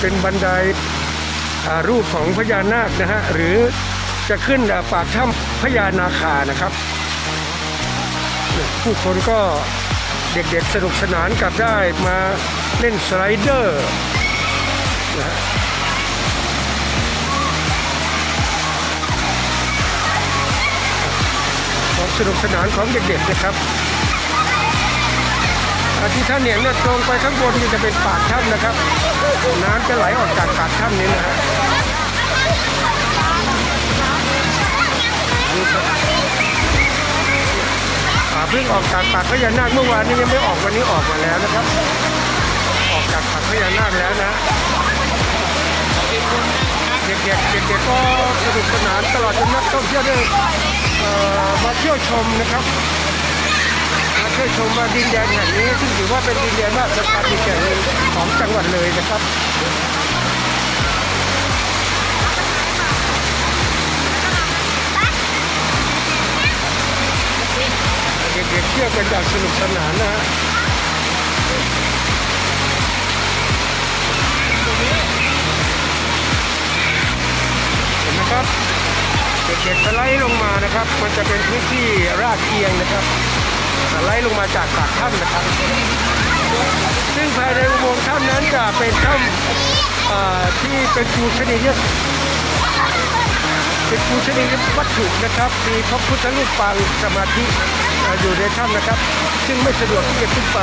เป็นบันไดรูปของพญานาคนะฮะหรือจะขึ้นอ่าปากถ้ำพญานาคานะครับ ผู้คนก็เด็กๆสนุกสนานกับได้มาเล่นสไลเดอร์นะฮะความสนุกสนานของเด็กๆนะครับ ที่ท่านเห็นเนี่ยตรงไปข้างบนนี่จะเป็นปากถ้ำนะครับ น้ำจะไหลออกจากปากถ้ำนี้นะฮะนี่าเพิ่งออกจากปากพญานาคเมื่อวานนี้ยังไม่ออกวันนี้ออกมาแล้วนะครับ ออกจากปากพญานาคแล้วนะเด็กๆเด็กๆก็สนุกสนานตลอดจนนักท่องเที่ยวได้เอ่อมาเที่ยวชมนะครับ มาเที่ยวชมว่าดินแดนแห่งนี้ซึ่งถือว่าเป็นดินแดนราชการอีกแห่งหนึ่งของจังหวัดเลยนะครับเด็กๆเที่ยวกันอย่างสนุกสนานนะฮะเห็นไหมครับเด็กๆสไลด์ลงมานะครับ มันจะเป็นพื้นที่ราดเอียงนะครับ ไล่ลงมาจากปากถ้ำนะครับ ซึ่งภายในอุโมงค์ถ้ำนั้นจะเป็นถ้ำอ่อที่เป็นปูชนียเป็นปูชนียวัตถุนะครับ มีพระพุทธรูปปางสมาธิอยู่ในถ้ำนะครับ ซึ่งไม่สะดวกที่จะขึ้นไป